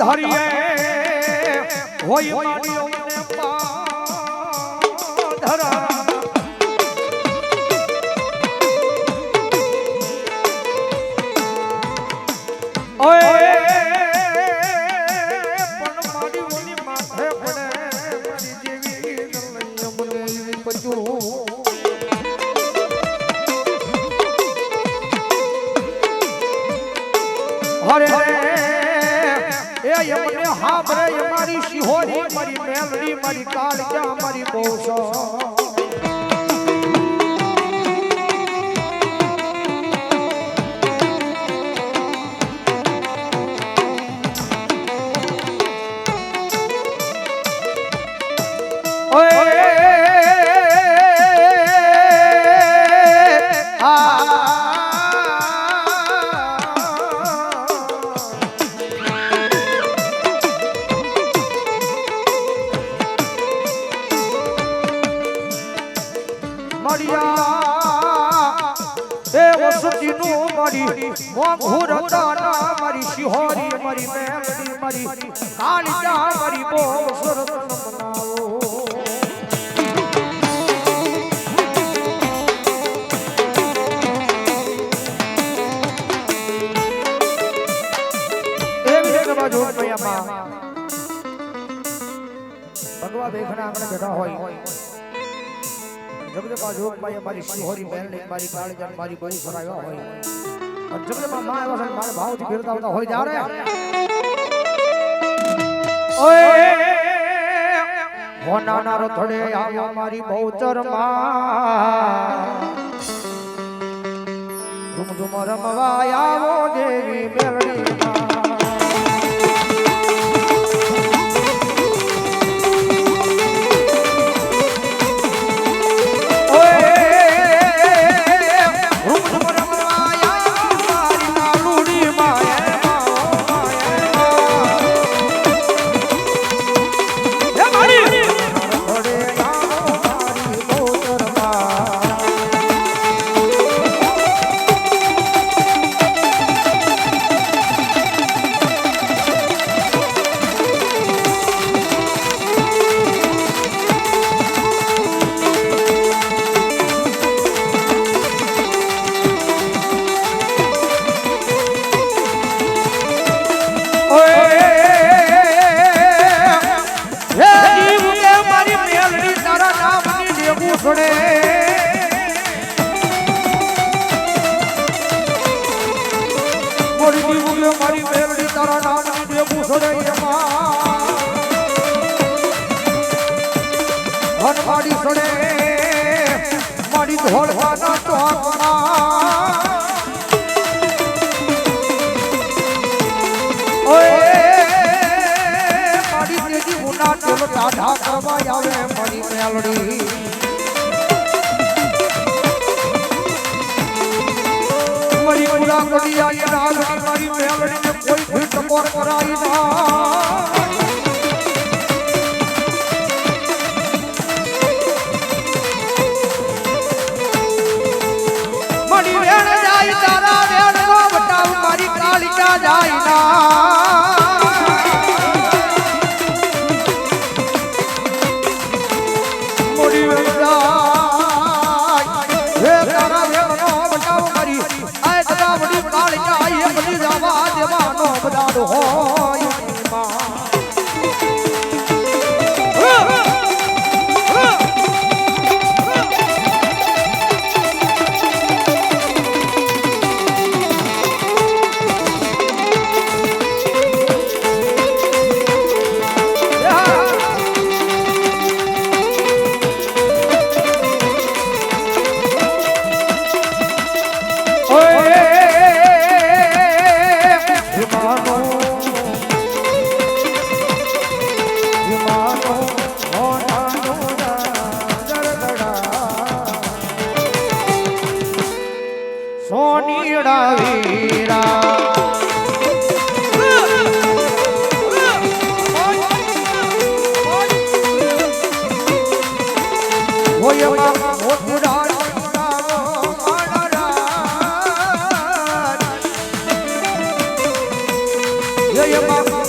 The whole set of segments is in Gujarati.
મારી પાધારીએ હોય મારી અમને મારી મેલડી મારી કાળજા મારી બહુ મારી મોંઘું દાના મારી શિહોરી, મારી મેલડી મારી કાળિયા, મારી બો સરસ મનાવો એવી રીતે બાજુ મૈયામાં ભગવા બેખણા આપણે બેઠા હોય. જગદંબા જોગમાં મારી શિહોરી બહેનને મારી કાળજાન મારી બહુ સરાવ્યા હોય. જગદંબા માં આવ્યા છે મારા ભાવથી ફેરતા આવતા હોય જ્યારે ઓય! હોનાના રથડે આવ્યો મારી બહુચરમાં. રૂમ ધૂમ રમવા આવો દેવી મેલડી મારી જીવ કે મારી મેલડી તારા નામની દેવું છોડે એમાં. હન મારી છોડે મારી ધોળવાના ચોકમાં ટાઢા કરવા આવે મારી મેલડી. પૂરા કરી આઈ મારી મેલડી ને કોઈ ભી ટકોર કરાઈ હૃદયમાં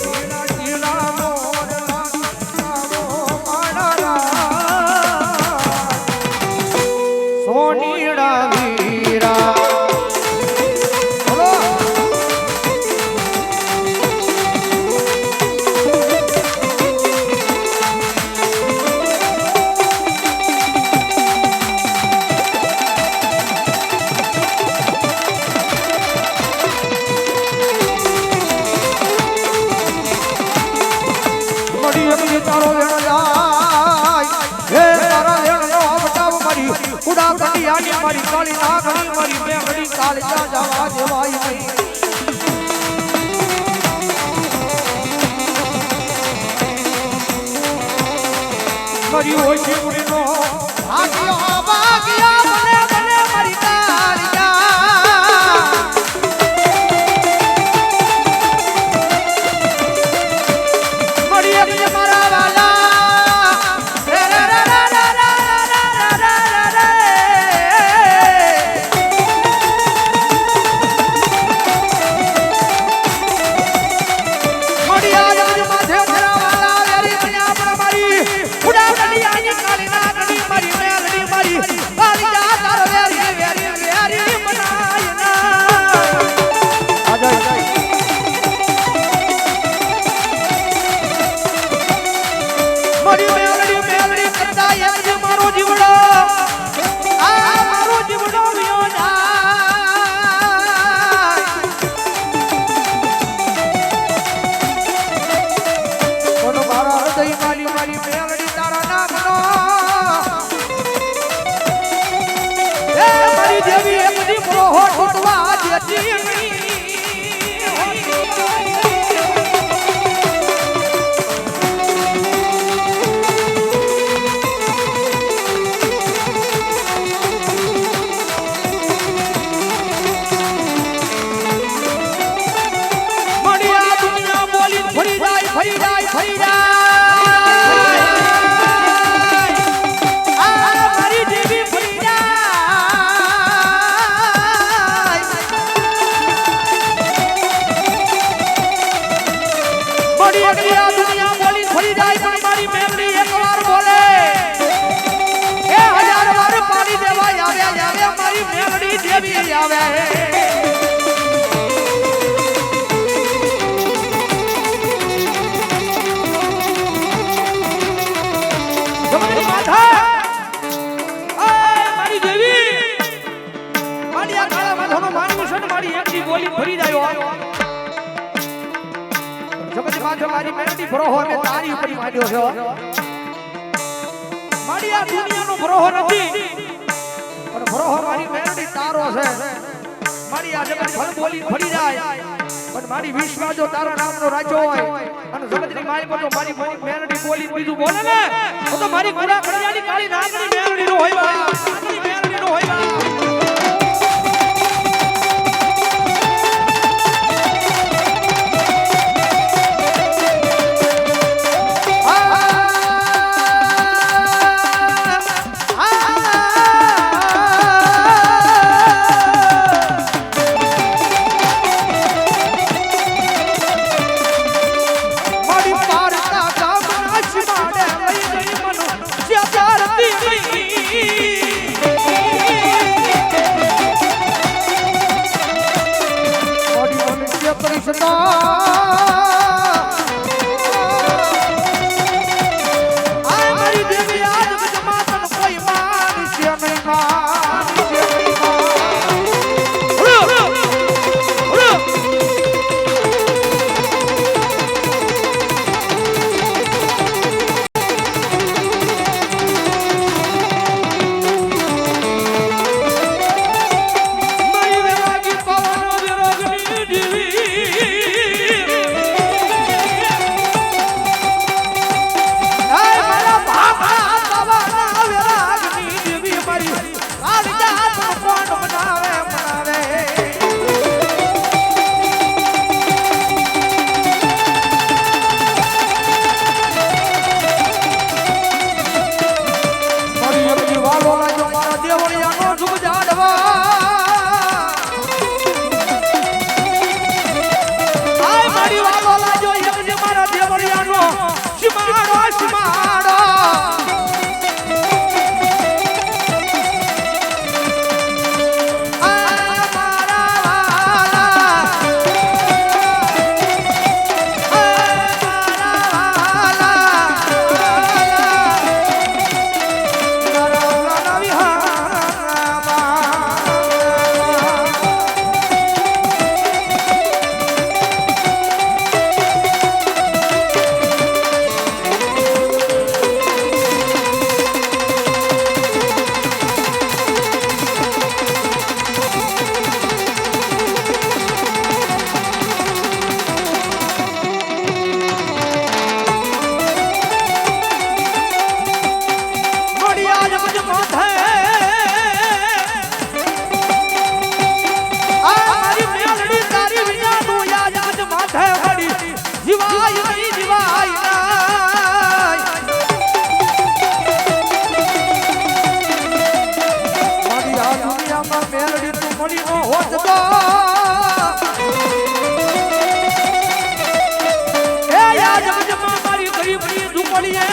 મારી કાળી નાગણી મારી મેઘડી કાળી જા જવા દેવાય નહીં. મારી ઓછી ઉડીનો ભાગ્યો જાય જગત માથે. મારી મેરડી ભરોહો ને તારી ઉપર માંડ્યો છો. મારી આ દુનિયાનો ભરોહો નથી. પણ ભરોહો મારી મેરડી તારો છે. મારી આજે ફળ બોલી ફરી જાય. પણ મારી વિશ્વા જો તારા નામનો રાજો હોય અને સમજની મારી પર જો મારી મેરડી બોલી બીજું બોલે ને, તો તો મારી ગુના કડિયાની કાળી રાતની મેરડી નો હોય બા. નાગની મેરડીનો હોય 你们二娃是？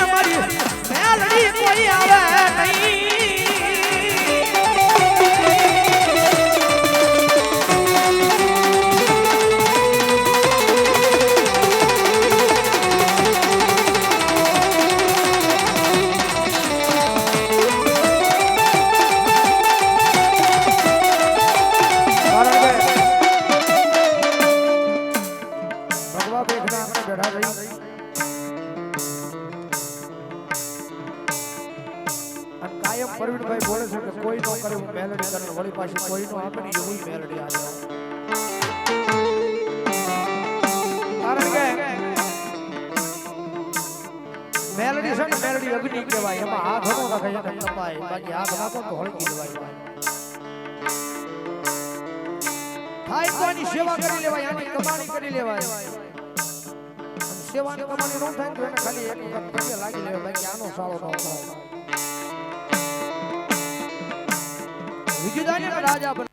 મારી. મેલડી કોઈ આવે નહીં. પાછી કોઈ નો આપણી એવું મેલડી આવે કારણ કે મેલડી છે ને, મેલડી અગ્નિ કહેવાય. એમાં હાથ હરો રાખે, એને તપાય બાકી હાથ રાખો તો હળગી જવાય થાય એની સેવા કરી લેવાય, આની કમાણી કરી લેવાય. સેવાની કમાણી ન થાય તો એને ખાલી એક વખત લાગી લેવાય. બાકી આનો સાળો ન થાય. વિજયદાને રાજા